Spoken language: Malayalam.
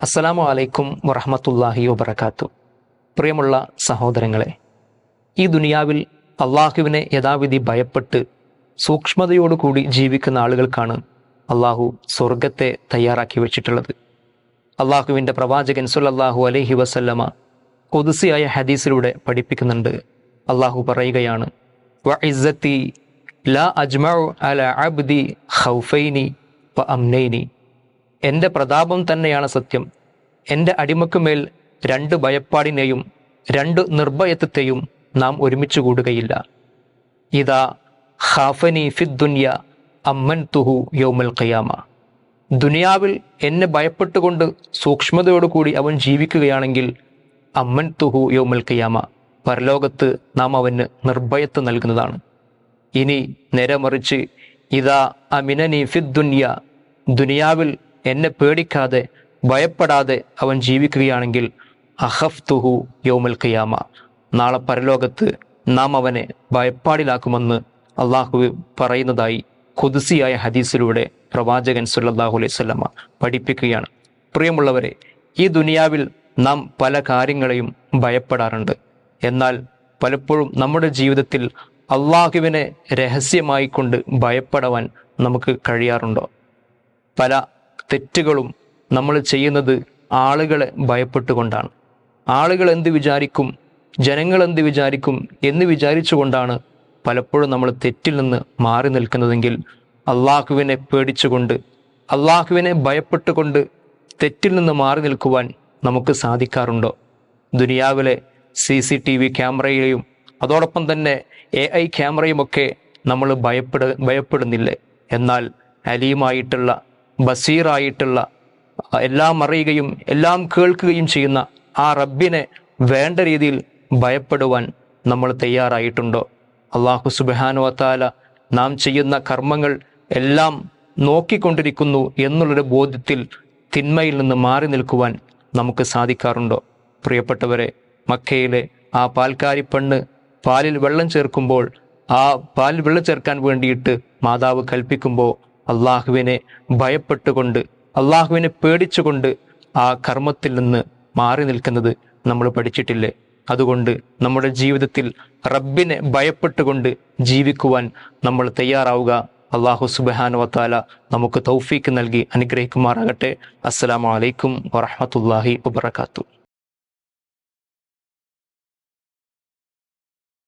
അസ്സലാമു അലൈക്കും വറഹമത്തല്ലാഹി വബർക്കാത്തു പ്രിയമുള്ള സഹോദരങ്ങളെ ഈ ദുനിയാവിൽ അള്ളാഹുവിനെ യഥാവിധി ഭയപ്പെട്ട് സൂക്ഷ്മതയോടുകൂടി ജീവിക്കുന്ന ആളുകൾക്കാണ് അള്ളാഹു സ്വർഗത്തെ തയ്യാറാക്കി വെച്ചിട്ടുള്ളത്. അള്ളാഹുവിന്റെ പ്രവാചകൻ സുല്ലാഹു അലൈഹി വസല്ലമ കൊതുസിയായ ഹദീസിലൂടെ പഠിപ്പിക്കുന്നുണ്ട്. അള്ളാഹു പറയുകയാണ് ഇസ്സത്തി ലാ അജ്മഉ അല അബ്ദി ഖൗഫൈനി വ അംനൈനി. എന്റെ പ്രതാപം തന്നെയാണ് സത്യം. എന്റെ അടിമക്കുമേൽ രണ്ട് ഭയപ്പാടിനെയും രണ്ട് നിർഭയത്വത്തെയും നാം ഒരുമിച്ച് കൂടുകയില്ല. ഇതാ ഖാഫനി ഫിദ്ദുന്യ അമ്മൻ തുഹു യോമൽ ഖയാമ. ദുനിയാവിൽ എന്നെ ഭയപ്പെട്ടുകൊണ്ട് സൂക്ഷ്മതയോടുകൂടി അവൻ ജീവിക്കുകയാണെങ്കിൽ അമ്മൻ തുഹു യോമൽ ഖയാമ പരലോകത്ത് നാം അവന് നിർഭയത്വം നൽകുന്നതാണ്. ഇനി നേരെ മറിച്ച് ഇതാ അമിനനി ഫിദ്ദുന്യ ദുനിയാവിൽ എന്നെ പേടിക്കാതെ ഭയപ്പെടാതെ അവൻ ജീവിക്കുകയാണെങ്കിൽ അഹഫ് തുഹു യൗമൽ ഖിയാമ. നാളെ പരലോകത്ത് നാം അവനെ ഭയപ്പാടിലാക്കുമെന്ന് അള്ളാഹു പറയുന്നതായി കുതിസിയായ ഹദീസിലൂടെ പ്രവാചകൻ സുല്ലാഹു അലൈഹി സ്വല്ലമ്മ പഠിപ്പിക്കുകയാണ്. പ്രിയമുള്ളവരെ ഈ ദുനിയാവിൽ നാം പല കാര്യങ്ങളെയും ഭയപ്പെടാറുണ്ട്. എന്നാൽ പലപ്പോഴും നമ്മുടെ ജീവിതത്തിൽ അള്ളാഹുവിനെ രഹസ്യമായി കൊണ്ട് ഭയപ്പെടാൻ നമുക്ക് കഴിയാറുണ്ടോ? പല തെറ്റുകളും നമ്മൾ ചെയ്യുന്നത് ആളുകളെ ഭയപ്പെട്ടുകൊണ്ടാണ്. ആളുകൾ എന്ത് വിചാരിക്കും ജനങ്ങൾ എന്ത് വിചാരിക്കും എന്ന് വിചാരിച്ചുകൊണ്ടാണ് പലപ്പോഴും നമ്മൾ തെറ്റിൽ നിന്ന് മാറി നിൽക്കുന്നതെങ്കിൽ അള്ളാഹുവിനെ പേടിച്ചുകൊണ്ട് അള്ളാഹുവിനെ ഭയപ്പെട്ടുകൊണ്ട് തെറ്റിൽ നിന്ന് മാറി നിൽക്കുവാൻ നമുക്ക് സാധിക്കാറുണ്ടോ? ദുനിയാവിലെ സി സി ടി വി ക്യാമറയെയും അതോടൊപ്പം തന്നെ എ ഐ ക്യാമറയുമൊക്കെ നമ്മൾ ഭയപ്പെട ഭയപ്പെടുന്നില്ലേ? എന്നാൽ അലീമായിട്ടുള്ള ബസീറായിട്ടുള്ള എല്ലാം അറിയുകയും എല്ലാം കേൾക്കുകയും ചെയ്യുന്ന ആ റബ്ബിനെ വേണ്ട രീതിയിൽ ഭയപ്പെടുവാൻ നമ്മൾ തയ്യാറായിട്ടുണ്ടോ? അള്ളാഹു സുബാനുവത്താല നാം ചെയ്യുന്ന കർമ്മങ്ങൾ എല്ലാം നോക്കിക്കൊണ്ടിരിക്കുന്നു എന്നുള്ളൊരു ബോധ്യത്തിൽ തിന്മയിൽ നിന്ന് മാറി നിൽക്കുവാൻ നമുക്ക് സാധിക്കാറുണ്ടോ? പ്രിയപ്പെട്ടവരെ മക്കയിലെ ആ പാൽക്കാരി പെണ്ണ് പാലിൽ വെള്ളം ചേർക്കുമ്പോൾ ആ പാലിൽ വെള്ളം ചേർക്കാൻ വേണ്ടിയിട്ട് മാതാവ് കൽപ്പിക്കുമ്പോൾ അള്ളാഹുവിനെ ഭയപ്പെട്ടുകൊണ്ട് അള്ളാഹുവിനെ പേടിച്ചുകൊണ്ട് ആ കർമ്മത്തിൽ നിന്ന് മാറി നിൽക്കുന്നത് നമ്മൾ പഠിച്ചിട്ടില്ലേ. അതുകൊണ്ട് നമ്മുടെ ജീവിതത്തിൽ റബ്ബിനെ ഭയപ്പെട്ടുകൊണ്ട് ജീവിക്കുവാൻ നമ്മൾ തയ്യാറാവുക. അള്ളാഹു സുബാനുവത്താല നമുക്ക് തൗഫീക്ക് നൽകി അനുഗ്രഹിക്കുമാറാകട്ടെ. അസ്സലാമലൈക്കും വറഹമത്തല്ലാഹി വബർക്കാത്തു